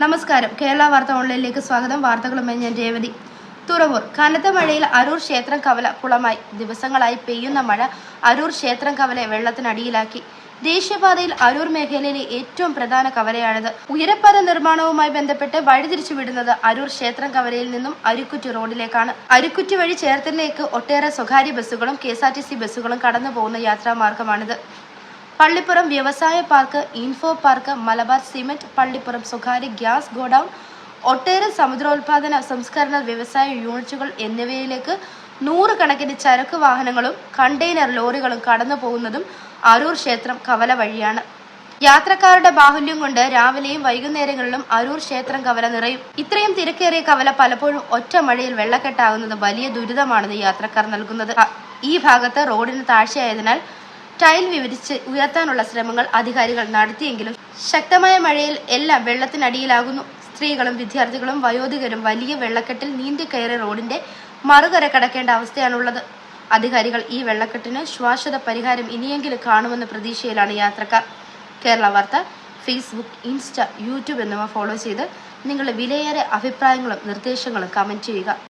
നമസ്കാരം. കേരള വാർത്ത ഓൺലൈനിലേക്ക് സ്വാഗതം. വാർത്തകളുമായി ഞാൻ രേവതി. തുറവൂർ. കനത്ത മഴയിൽ അരൂർ ക്ഷേത്രം കവല കുളമായി. ദിവസങ്ങളായി പെയ്യുന്ന മഴ അരൂർ ക്ഷേത്രം കവലെ വെള്ളത്തിനടിയിലാക്കി. ദേശീയപാതയിൽ അരൂർ മേഖലയിലെ ഏറ്റവും പ്രധാന കവലയാണിത്. ഉയരപ്പാത നിർമ്മാണവുമായി ബന്ധപ്പെട്ട് വഴിതിരിച്ചു വിടുന്നത് അരൂർ ക്ഷേത്രം കവലയിൽ നിന്നും അരിക്കുറ്റി റോഡിലേക്കാണ്. അരിക്കുറ്റി വഴി ചേർത്തലിലേക്ക് ഒട്ടേറെ സ്വകാര്യ ബസ്സുകളും കെ ബസ്സുകളും കടന്നു പോകുന്ന യാത്രാമാർഗമാണിത്. പള്ളിപ്പുറം വ്യവസായ park info park Malabar cement Pallippuram സ്വകാര്യ ഗ്യാസ് ഗോഡൌൺ ഒട്ടേറെ സമുദ്രോത്പാദന സംസ്കരണ വ്യവസായ യൂണിറ്റുകൾ എന്നിവയിലേക്ക് നൂറുകണക്കിന് ചരക്ക് വാഹനങ്ങളും കണ്ടെയ്നർ ലോറികളും കടന്നു പോകുന്നതും അരൂർ ക്ഷേത്രം കവല വഴിയാണ്. യാത്രക്കാരുടെ ബാഹുല്യം കൊണ്ട് രാവിലെയും വൈകുന്നേരങ്ങളിലും അരൂർ ക്ഷേത്രം കവല നിറയും. ഇത്രയും തിരക്കേറിയ കവല പലപ്പോഴും ഒറ്റ മഴയിൽ വെള്ളക്കെട്ടാകുന്നത് വലിയ ദുരിതമാണെന്ന് യാത്രക്കാർ നൽകുന്നത്. ഈ ഭാഗത്ത് റോഡിന് താഴ്ചയായതിനാൽ ടൈൽ വിവരിച്ച് ഉയർത്താനുള്ള ശ്രമങ്ങൾ അധികാരികൾ നടത്തിയെങ്കിലും ശക്തമായ മഴയിൽ എല്ലാം വെള്ളത്തിനടിയിലാകുന്നു. സ്ത്രീകളും വിദ്യാർത്ഥികളും വയോധികരും വലിയ വെള്ളക്കെട്ടിൽ നീന്തിക്കയറി റോഡിന്റെ മറുകര കടക്കേണ്ട അവസ്ഥയാണുള്ളത്. അധികാരികൾ ഈ വെള്ളക്കെട്ടിന് ശ്വാശ്വത പരിഹാരം ഇനിയെങ്കിലും കാണുമെന്ന പ്രതീക്ഷയിലാണ് യാത്രക്കാർ. Kerala Vartha Facebook insta YouTube എന്നിവ ഫോളോ ചെയ്ത് നിങ്ങളുടെ വിലയേറെ അഭിപ്രായങ്ങളും നിർദ്ദേശങ്ങളും കമന്റ് ചെയ്യുക.